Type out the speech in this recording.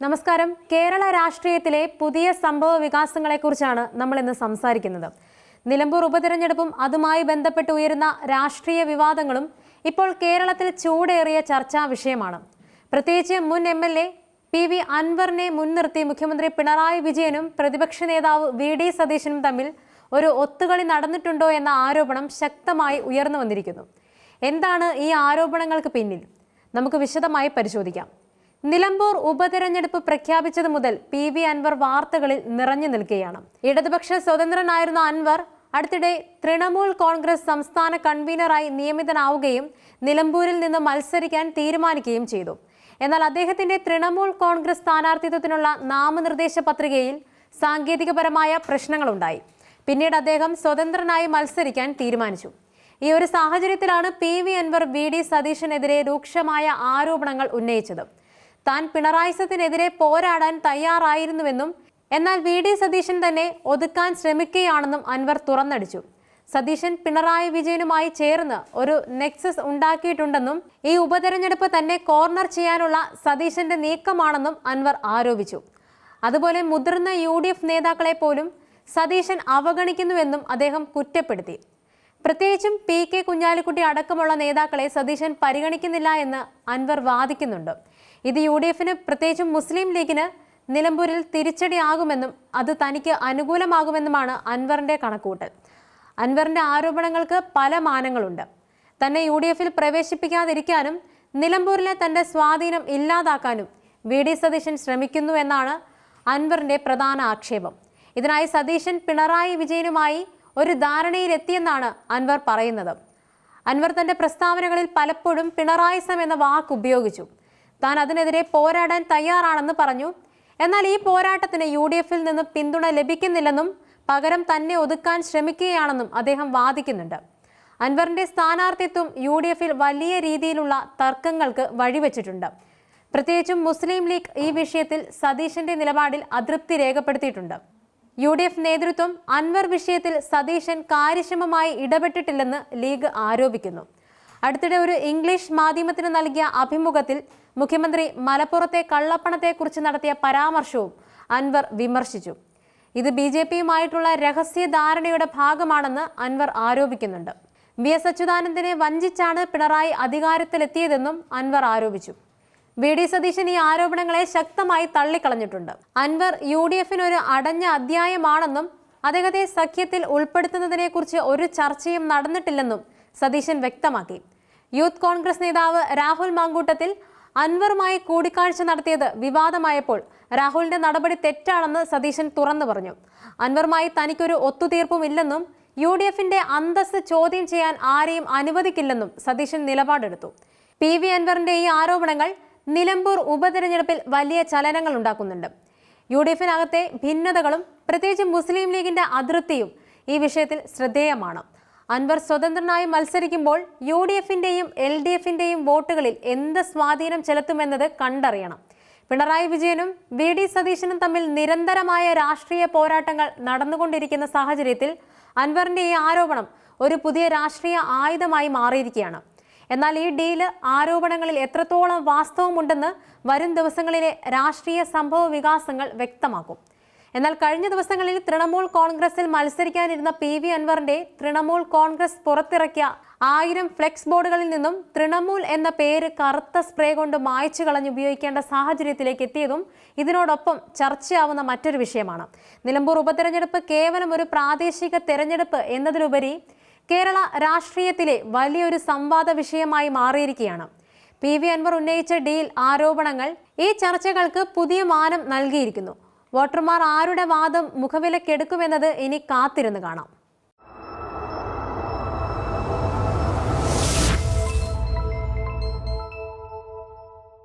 നമസ്കാരം. കേരള രാഷ്ട്രീയത്തിലെ പുതിയ സംഭവ വികാസങ്ങളെക്കുറിച്ചാണ് നമ്മൾ ഇന്ന് സംസാരിക്കുന്നത്. നിലമ്പൂർ ഉപതിരഞ്ഞെടുപ്പും അതുമായി ബന്ധപ്പെട്ട് ഉയരുന്ന രാഷ്ട്രീയ വിവാദങ്ങളും ഇപ്പോൾ കേരളത്തിൽ ചൂടേറിയ ചർച്ചാ വിഷയമാണ്. പ്രത്യേകിച്ച് മുൻ M L A P V അൻവറിനെ മുൻനിർത്തി മുഖ്യമന്ത്രി പിണറായി വിജയനും പ്രതിപക്ഷ നേതാവ് വി ഡി സതീശനും തമ്മിൽ ഒരു ഒത്തുകളി നടന്നിട്ടുണ്ടോ എന്ന ആരോപണം ശക്തമായി ഉയർന്നു വന്നിരിക്കുന്നു. എന്താണ് ഈ ആരോപണങ്ങൾക്ക് പിന്നിൽ? നമുക്ക് വിശദമായി പരിശോധിക്കാം. നിലമ്പൂർ ഉപതെരഞ്ഞെടുപ്പ് പ്രഖ്യാപിച്ചത് മുതൽ പി വി അൻവർ വാർത്തകളിൽ നിറഞ്ഞു നിൽക്കുകയാണ്. ഇടതുപക്ഷ സ്വതന്ത്രനായിരുന്ന അൻവർ അടുത്തിടെ തൃണമൂൽ കോൺഗ്രസ് സംസ്ഥാന കൺവീനറായി നിയമിതനാവുകയും നിലമ്പൂരിൽ നിന്ന് മത്സരിക്കാൻ തീരുമാനിക്കുകയും ചെയ്തു. എന്നാൽ അദ്ദേഹത്തിന്റെ തൃണമൂൽ കോൺഗ്രസ് സ്ഥാനാർത്ഥിത്വത്തിനുള്ള നാമനിർദ്ദേശ പത്രികയിൽ സാങ്കേതികപരമായ പ്രശ്നങ്ങളുണ്ടായി. പിന്നീട് അദ്ദേഹം സ്വതന്ത്രനായി മത്സരിക്കാൻ തീരുമാനിച്ചു. ഈ ഒരു സാഹചര്യത്തിലാണ് P V Anvar V D സതീശനെതിരെ രൂക്ഷമായ ആരോപണങ്ങൾ ഉന്നയിച്ചത്. താൻ പിണറായിസത്തിനെതിരെ പോരാടാൻ തയ്യാറായിരുന്നുവെന്നും എന്നാൽ വി ഡി സതീശൻ തന്നെ ഒതുക്കാൻ ശ്രമിക്കുകയാണെന്നും അൻവർ തുറന്നടിച്ചു. സതീശൻ പിണറായി വിജയനുമായി ചേർന്ന് ഒരു നെക്സസ് ഉണ്ടാക്കിയിട്ടുണ്ടെന്നും ഈ ഉപതെരഞ്ഞെടുപ്പ് തന്നെ കോർണർ ചെയ്യാനുള്ള സതീശന്റെ നീക്കമാണെന്നും അൻവർ ആരോപിച്ചു. അതുപോലെ മുതിർന്ന യു ഡി എഫ് നേതാക്കളെ പോലും സതീശൻ അവഗണിക്കുന്നുവെന്നും അദ്ദേഹം കുറ്റപ്പെടുത്തി. പ്രത്യേകിച്ചും പി കെ കുഞ്ഞാലിക്കുട്ടി അടക്കമുള്ള നേതാക്കളെ സതീശൻ പരിഗണിക്കുന്നില്ല എന്ന് അൻവർ വാദിക്കുന്നുണ്ട്. ഇത് യു ഡി എഫിന് പ്രത്യേകിച്ചും മുസ്ലിം ലീഗിന് നിലമ്പൂരിൽ തിരിച്ചടിയാകുമെന്നും അത് തനിക്ക് അനുകൂലമാകുമെന്നുമാണ് അൻവറിന്റെ കണക്കൂട്ടൽ അൻവറിന്റെ ആരോപണങ്ങൾക്ക് പല മാനങ്ങളുണ്ട്. തന്നെ യു ഡി എഫിൽ പ്രവേശിപ്പിക്കാതിരിക്കാനും നിലമ്പൂരിലെ തന്റെ സ്വാധീനം ഇല്ലാതാക്കാനും വി ഡി സതീശൻ ശ്രമിക്കുന്നു എന്നാണ് അൻവറിന്റെ പ്രധാന ആക്ഷേപം. ഇതിനായി സതീശൻ പിണറായി വിജയനുമായി ഒരു ധാരണയിലെത്തിയെന്നാണ് അൻവർ പറയുന്നത്. അൻവർ തന്റെ പ്രസ്താവനകളിൽ പലപ്പോഴും പിണറായിസം എന്ന വാക്ക് ഉപയോഗിച്ചു. താൻ അതിനെതിരെ പോരാടാൻ തയ്യാറാണെന്ന് പറഞ്ഞു. എന്നാൽ ഈ പോരാട്ടത്തിന് യു ഡി എഫിൽ നിന്ന് പിന്തുണ ലഭിക്കുന്നില്ലെന്നും പകരം തന്നെ ഒതുക്കാൻ ശ്രമിക്കുകയാണെന്നും അദ്ദേഹം വാദിക്കുന്നുണ്ട്. അൻവറിന്റെ സ്ഥാനാർത്ഥിത്വം യു ഡി എഫിൽ വലിയ രീതിയിലുള്ള തർക്കങ്ങൾക്ക് വഴിവെച്ചിട്ടുണ്ട്. പ്രത്യേകിച്ചും മുസ്ലിം ലീഗ് ഈ വിഷയത്തിൽ സതീശന്റെ നിലപാടിൽ അതൃപ്തി രേഖപ്പെടുത്തിയിട്ടുണ്ട്. യു ഡി എഫ് നേതൃത്വം അൻവർ വിഷയത്തിൽ സതീശൻ കാര്യക്ഷമമായി ഇടപെട്ടിട്ടില്ലെന്ന് ലീഗ് ആരോപിക്കുന്നു. അടുത്തിടെ ഒരു ഇംഗ്ലീഷ് മാധ്യമത്തിന് നൽകിയ അഭിമുഖത്തിൽ മുഖ്യമന്ത്രി മലപ്പുറത്തെ കള്ളപ്പണത്തെക്കുറിച്ച് നടത്തിയ പരാമർശവും അൻവർ വിമർശിച്ചു. ഇത് ബി ജെ പിയുമായിട്ടുള്ള രഹസ്യ ധാരണയുടെ ഭാഗമാണെന്ന് അൻവർ ആരോപിക്കുന്നുണ്ട്. വി എസ് അച്യുതാനന്ദനെ വഞ്ചിച്ചാണ് പിണറായി അധികാരത്തിലെത്തിയതെന്നും അൻവർ ആരോപിച്ചു. വി ഡി സതീശൻ ഈ ആരോപണങ്ങളെ ശക്തമായി തള്ളിക്കളഞ്ഞിട്ടുണ്ട്. അൻവർ യു ഡി എഫിന് ഒരു അടഞ്ഞ അധ്യായമാണെന്നും അദ്ദേഹത്തെ സഖ്യത്തിൽ ഉൾപ്പെടുത്തുന്നതിനെക്കുറിച്ച് ഒരു ചർച്ചയും നടന്നിട്ടില്ലെന്നും സതീശൻ വ്യക്തമാക്കി. യൂത്ത് കോൺഗ്രസ് നേതാവ് രാഹുൽ മാങ്കൂട്ടത്തിൽ അൻവറുമായി കൂടിക്കാഴ്ച നടത്തിയത് വിവാദമായപ്പോൾ രാഹുലിന്റെ നടപടി തെറ്റാണെന്ന് സതീശൻ തുറന്നു പറഞ്ഞു. അൻവറുമായി തനിക്കൊരു ഒത്തുതീർപ്പുമില്ലെന്നും യു ഡി എഫിന്റെ അന്തസ് ചോദ്യം ചെയ്യാൻ ആരെയും അനുവദിക്കില്ലെന്നും സതീശൻ നിലപാടെടുത്തു. പി വി അൻവറിന്റെ ഈ ആരോപണങ്ങൾ നിലമ്പൂർ ഉപതെരഞ്ഞെടുപ്പിൽ വലിയ ചലനങ്ങൾ ഉണ്ടാക്കുന്നുണ്ട്. യു ഡി എഫിനകത്തെ ഭിന്നതകളും പ്രത്യേകിച്ച് മുസ്ലിം ലീഗിന്റെ അതൃപ്തിയും ഈ വിഷയത്തിൽ ശ്രദ്ധേയമാണ്. അൻവർ സ്വതന്ത്രനായി മത്സരിക്കുമ്പോൾ യു ഡി എഫിന്റെയും എൽ ഡി എഫിന്റെയും വോട്ടുകളിൽ എന്ത് സ്വാധീനം ചെലുത്തുമെന്നത് കണ്ടറിയണം. പിണറായി വിജയനും വി ഡി സതീശനും തമ്മിൽ നിരന്തരമായ രാഷ്ട്രീയ പോരാട്ടങ്ങൾ നടന്നുകൊണ്ടിരിക്കുന്ന സാഹചര്യത്തിൽ അൻവറിന്റെ ഈ ആരോപണം ഒരു പുതിയ രാഷ്ട്രീയ ആയുധമായി മാറിയിരിക്കുകയാണ്. എന്നാൽ ഈ ഡീൽ ആരോപണങ്ങളിൽ എത്രത്തോളം വാസ്തവമുണ്ടെന്ന് വരും ദിവസങ്ങളിലെ രാഷ്ട്രീയ സംഭവ വികാസങ്ങൾ വ്യക്തമാക്കും. എന്നാൽ കഴിഞ്ഞ ദിവസങ്ങളിൽ തൃണമൂൽ കോൺഗ്രസിൽ മത്സരിക്കാനിരുന്ന പി വി അൻവറിന്റെ തൃണമൂൽ കോൺഗ്രസ് പുറത്തിറക്കിയ ആയിരം ഫ്ലെക്സ് ബോർഡുകളിൽ നിന്നും തൃണമൂൽ എന്ന പേര് കറുത്ത സ്പ്രേ കൊണ്ട് മായ്ച്ചു കളഞ്ഞ് ഉപയോഗിക്കേണ്ട സാഹചര്യത്തിലേക്ക് എത്തിയതും ഇതിനോടൊപ്പം ചർച്ചയാവുന്ന മറ്റൊരു വിഷയമാണ്. നിലമ്പൂർ ഉപതെരഞ്ഞെടുപ്പ് കേവലം ഒരു പ്രാദേശിക തെരഞ്ഞെടുപ്പ് എന്നതിലുപരി കേരള രാഷ്ട്രീയത്തിലെ വലിയൊരു സംവാദ വിഷയമായി മാറിയിരിക്കുകയാണ്. പി വി അൻവർ ഉന്നയിച്ച ഡീൽ ആരോപണങ്ങൾ ഈ ചർച്ചകൾക്ക് പുതിയ മാനം നൽകിയിരിക്കുന്നു. വോട്ടർമാർ ആരുടെ വാദം മുഖവിലക്കെടുക്കുമെന്നത് ഇനി കാത്തിരുന്ന് കാണാം.